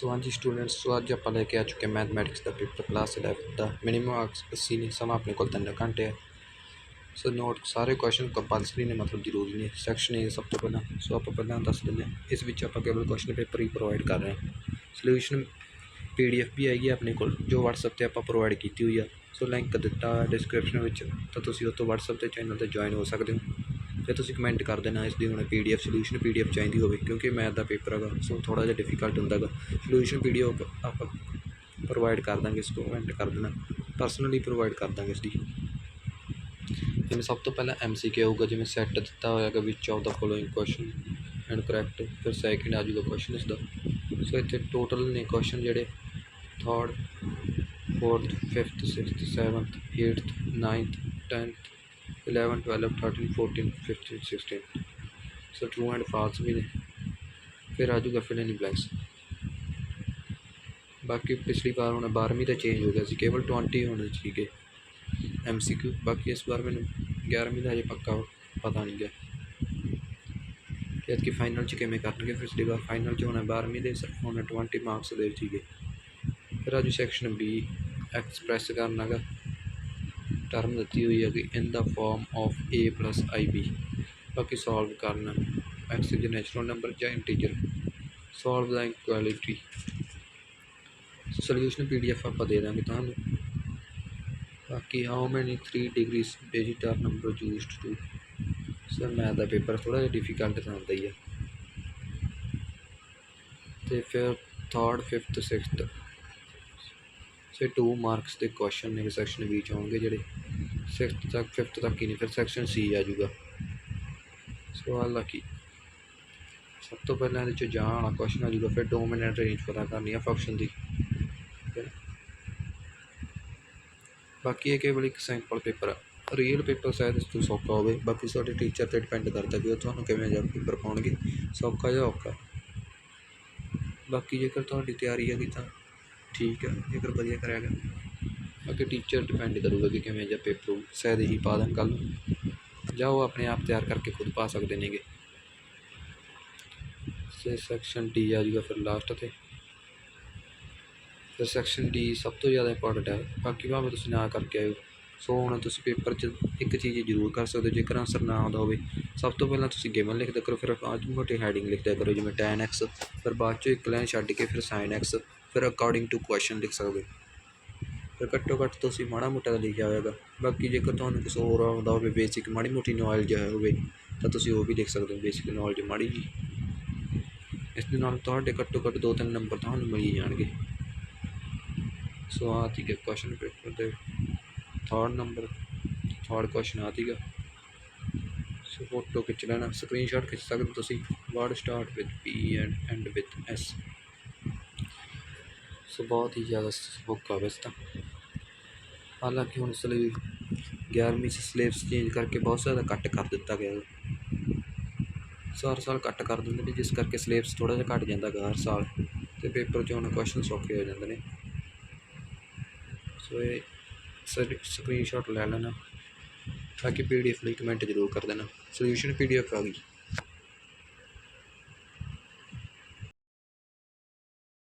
ਸੋ ਹਾਂਜੀ ਸਟੂਡੈਂਟਸ, ਸੋ ਅੱਜ ਆਪਾਂ ਲੈ ਕੇ ਆ ਚੁੱਕੇ ਮੈਥਮੈਟਿਕਸ ਦਾ ਪੇਪਰ ਕਲਾਸ 11 ਦਾ। ਮਿਨੀਮਮ ਮਾਰਕਸ 80 ਨੇ, ਸਮਾਂ ਆਪਣੇ ਕੋਲ 3 ਘੰਟੇ ਹੈ ਸੋ ਨੋਟ ਸਾਰੇ ਕੁਐਸਚਨ ਕੰਪਲਸਰੀ ਨੇ, ਮਤਲਬ ਜ਼ਰੂਰੀ ਨੇ। ਸੈਕਸ਼ਨ ਇਹ ਸਭ ਤੋਂ ਪਹਿਲਾਂ, ਸੋ ਆਪਾਂ ਪਹਿਲਾਂ ਦੱਸ ਦਿੰਦੇ ਹਾਂ। ਇਸ ਵਿੱਚ ਆਪਾਂ ਕੇਵਲ ਕੁਐਸਚਨ ਪੇਪਰ ਹੀ ਪ੍ਰੋਵਾਈਡ ਕਰ ਰਹੇ ਹਾਂ। ਸੋਲੂਸ਼ਨ ਪੀਡੀਐਫ ਵੀ ਹੈਗੀ ਆ ਆਪਣੇ ਕੋਲ, ਜੋ WhatsApp ਤੇ ਆਪਾਂ ਪ੍ਰੋਵਾਈਡ ਕੀਤੀ ਹੋਈ ਆ। ਸੋ ਲਿੰਕ ਦਿੱਤਾ ਡਿਸਕ੍ਰਿਪਸ਼ਨ ਵਿੱਚ, ਤਾਂ ਤੁਸੀਂ ਉਹ ਤੋਂ WhatsApp ਤੇ ਚੈਨਲ ਤੇ ਜੁਆਇਨ ਹੋ ਸਕਦੇ ਹੋ। ਤੇ ਤੁਸੀਂ ਕਮੈਂਟ ਕਰ ਦੇਣਾ, ਇਸ ਦੀ ਹੁਣ ਪੀਡੀਐਫ ਸੋਲੂਸ਼ਨ ਪੀਡੀਐਫ ਚਾਹੀਦੀ ਹੋਵੇ, ਕਿਉਂਕਿ ਮੈਥ ਦਾ ਪੇਪਰ ਹੈਗਾ ਸੋ ਥੋੜਾ ਜਿਹਾ ਡਿਫਿਕਲਟ ਹੁੰਦਾ ਹੈਗਾ। ਸੋਲੂਸ਼ਨ ਪੀਡੀਐਫ ਆਪਾਂ ਪ੍ਰੋਵਾਈਡ ਕਰ ਦਾਂਗੇ, ਇਸ ਤੋਂ ਕਮੈਂਟ ਕਰ ਦੇਣਾ। ਪਰਸਨਲੀ ਪ੍ਰੋਵਾਈਡ ਕਰ ਦਾਂਗੇ ਇਸ ਦੀ। ਜਿਵੇਂ ਸਭ ਤੋਂ ਪਹਿਲਾਂ ਐਮਸੀਕਿਊ ਆਊਗਾ ਜਿਵੇਂ ਸੈੱਟ ਦਿੱਤਾ ਹੋਇਆਗਾ ਵਿੱਚ of the following question and correct ਫਿਰ ਸੈਕਿੰਡ ਆ ਜਾਊਗਾ ਕੁਐਸਚਨ ਇਸ ਦਾ ਸੋ ਇੱਥੇ ਟੋਟਲ ਨੇ ਕੁਐਸਚਨ ਜਿਹੜੇ third fourth fifth sixth seventh eighth ninth tenth 11 12 13 14 15 16 so true and false ਵੀ ਨੇ ਫਿਰ ਆ ਜਾਊਗਾ ਫਿਲ ਇਨ ਬਾਕੀ ਪਿਛਲੀ ਵਾਰ ਹੁਣ 12ਵੀਂ ਦਾ ਚੇਂਜ ਹੋ ਗਿਆ ਸੀ ਕੇਵਲ 20 ਹੋਣੇ ਸੀਗੇ ਐਮਸੀਕਿਊ ਬਾਕੀ ਇਸ ਵਾਰ ਮੈਨੂੰ 11ਵੀਂ ਦਾ ਅਜੇ ਪੱਕਾ ਪਤਾ ਨਹੀਂ ਗਿਆ ਕਿ ਅੱਜ ਕਿ ਫਾਈਨਲ ਚ ਕਿਵੇਂ ਕਰਨਗੇ ਪਿਛਲੀ ਵਾਰ ਫਾਈਨਲ ਚ ਹੋਣਾ 12ਵੀਂ ਦੇ ਸਿਰਫ ਹੁਣ 20 ਮਾਰਕਸ ਦੇ ਸੀਗੇ ਫਿਰ ਅੱਜ ਸੈਕਸ਼ਨ ਬੀ ਐਕਸਪ੍ਰੈਸ ਕਰਨਾਗਾ ਟਰਮ ਦਿੱਤੀ ਹੋਈ ਹੈ ਕਿ in the form of a plus ib ਬਾਕੀ ਸੋਲਵ ਕਰਨਾ x ਇਜ਼ ਨੈਚੁਰਲ ਨੰਬਰ ਜਾਂ integer solve the inequality solution PDF ਆਪਾਂ ਦੇ ਦਾਂਗੇ ਤੁਹਾਨੂੰ। ਬਾਕੀ how many 3 degrees ਵੇਜੀਟਰ number used to sir math the paper ਥੋੜਾ ਜਿਹਾ ਡਿਫਿਕਲਟ ਤਾਂ ਹੁੰਦਾ ਹੀ ਆ। ਤੇ ਫਿਰ 3rd 5th 6th ਫਿਰ 2 ਮਾਰਕਸ ਦੇ ਕੁਐਸਚਨ ਨੇ ਸੈਕਸ਼ਨ ਬੀ ਚ ਹੋਣਗੇ ਜਿਹੜੇ 6th ਤੱਕ 5th ਤੱਕ ਹੀ ਨਹੀਂ ਫਿਰ ਸੈਕਸ਼ਨ ਸੀ ਆ ਜਾਊਗਾ। ਸਵਾਲ ਆ ਕੀ? ਸਭ ਤੋਂ ਪਹਿਲਾਂ ਇਹਦੇ ਚ ਜਾਣ ਵਾਲਾ ਕੁਐਸਚਨ ਆ ਜਾਊਗਾ, ਫਿਰ ਡੋਮੀਨੈਂਟ ਰੇਂਜ ਪਤਾ ਕਰਨੀ ਆ ਫੰਕਸ਼ਨ ਦੀ। ਬਾਕੀ ਇਹ ਕੇਵਲ ਇੱਕ ਸੈਂਪਲ ਪੇਪਰ ਆ। ਰੀਅਲ ਪੇਪਰ ਸ਼ਾਇਦ ਇਸ ਤੋਂ ਸੌਖਾ ਹੋਵੇ, ਬਾਕੀ ਤੁਹਾਡੇ ਟੀਚਰ ਤੇ ਡਿਪੈਂਡ ਕਰਦਾ ਕਿ ਉਹ ਤੁਹਾਨੂੰ ਕਿਵੇਂ ਜਾ ਪੇਪਰ ਪਾਉਣਗੇ, ਸੌਖਾ ਜਾਂ ਔਖਾ। ਬਾਕੀ ਜੇਕਰ ਤੁਹਾਡੀ ਤਿਆਰੀ ਹੈਗੀ ਤਾਂ ਠੀਕ ਹੈ, ਜੇਕਰ ਵਧੀਆ ਕਰਿਆ ਗਿਆ। ਬਾਕੀ ਟੀਚਰ ਡਿਪੈਂਡ ਕਰੂਗਾ ਕਿ ਕਿਵੇਂ ਜਾਂ ਪੇਪਰ ਹੋਊ ਸ਼ਾਇਦ ਹੀ ਪਾ ਦੇਣ ਕੱਲ੍ਹ ਨੂੰ। ਜਾਂ ਉਹ ਆਪਣੇ ਆਪ ਤਿਆਰ ਕਰਕੇ ਖੁਦ ਪਾ ਸਕਦੇ ਨੇਗੇ। ਸੇ ਸੈਕਸ਼ਨ ਡੀ ਆ ਜੂਗਾ ਫਿਰ ਲਾਸਟ ਤੇ। ਫਿਰ ਸੈਕਸ਼ਨ ਡੀ ਸਭ ਤੋਂ ਜ਼ਿਆਦਾ ਇੰਪੋਰਟੈਂਟ ਹੈ। ਬਾਕੀ ਭਾਵੇਂ ਤੁਸੀਂ ਨਾ ਕਰਕੇ ਆਇਓ। ਸੋ ਹੁਣ ਤੁਸੀਂ ਪੇਪਰ 'ਚ ਇੱਕ ਚੀਜ਼ ਜ਼ਰੂਰ ਕਰ ਸਕਦੇ ਹੋ। ਜੇਕਰ ਆਨਸਰ ਨਾ ਆਉਂਦਾ ਹੋਵੇ, ਸਭ ਤੋਂ ਪਹਿਲਾਂ ਤੁਸੀਂ ਗਿਵਨ ਲਿਖਦੇ ਕਰੋ। ਫਿਰ ਬਾਅਦ ਮੋਟੀ ਹੈਡਿੰਗ ਲਿਖਦੇ ਕਰੋ, ਜਿਵੇਂ tan x ਫਿਰ ਬਾਅਦ 'ਚੋਂ ਇੱਕ ਲਾਈਨ ਛੱਡ ਕੇ ਫਿਰ sin x ਫਿਰ ਅਕੋਰਡਿੰਗ ਟੂ ਕੁਐਸਚਨ ਲਿਖ ਸਕਦੇ ਹੋ। ਫਿਰ ਘੱਟੋ ਘੱਟ ਤੁਸੀਂ ਮਾੜਾ ਮੋਟਾ ਤਾਂ ਲਿਖਿਆ ਹੋਵੇਗਾ ਬਾਕੀ ਜੇਕਰ ਤੁਹਾਨੂੰ ਕੁਛ ਹੋਰ ਆਉਂਦਾ ਹੋਵੇ ਬੇਸਿਕ ਮਾੜੀ ਮੋਟੀ ਨੌਲੇਜ ਹੋਵੇ, ਤਾਂ ਤੁਸੀਂ ਉਹ ਵੀ ਲਿਖ ਸਕਦੇ ਹੋ ਬੇਸਿਕ ਨੌਲੇਜ ਮਾੜੀ ਜੀ। ਇਸ ਦੇ ਨਾਲ ਤੁਹਾਡੇ ਘੱਟੋ ਘੱਟ ਦੋ ਤਿੰਨ ਨੰਬਰ ਤੁਹਾਨੂੰ ਮਿਲ ਜਾਣਗੇ। ਸੋ ਆਹ ਠੀਕ ਕੁਐਸਚਨ ਪੇਪਰ ਦੇ ਥਰਡ ਨੰਬਰ ਥਰਡ ਕੁਐਸਚਨ ਆ। ਸੀਗਾ ਸੋ ਫੋਟੋ ਖਿੱਚ ਲੈਣਾ ਸਕਰੀਨਸ਼ਾਟ ਖਿੱਚ ਸਕਦੇ ਹੋ ਤੁਸੀਂ। Word start with P and end with S so ਬਹੁਤ ਹੀ ਜ਼ਿਆਦਾ ਬੁੱਕ ਆ ਵੈਸੇ ਹਾਲਾਂਕਿ ਹੁਣ ਇਸ ਲਈ 11ਵੀਂ 'ਚ ਸਿਲੇਬਸ ਚੇਂਜ ਕਰਕੇ ਬਹੁਤ ਜ਼ਿਆਦਾ ਕੱਟ ਕਰ ਦਿੱਤਾ ਗਿਆ। ਸਾਰ ਸਾਲ ਕੱਟ ਕਰ ਦਿੰਦੇ ਨੇ, ਜਿਸ ਕਰਕੇ ਸਿਲੇਬਸ ਥੋੜਾ ਜਿਹਾ ਘਟ ਜਾਂਦਾ ਗਾ ਹਰ ਸਾਲ ਤੇ ਪੇਪਰ 'ਚ ਹੁਣ ਕੁਐਸਚਨ ਸੌਖੇ ਹੋ ਜਾਂਦੇ ਨੇ। ਸੋ ਇਹ ਸਕਰੀਨਸ਼ਾਟ ਲੈ ਲੈਣਾ, ਤਾਂ ਬਾਕੀ ਪੀਡੀਐਫ ਲਈ ਕਮੈਂਟ ਜ਼ਰੂਰ ਕਰ ਦੇਣਾ। ਸੋਲੂਸ਼ਨ ਪੀਡੀਐਫ ਆ ਗਈ।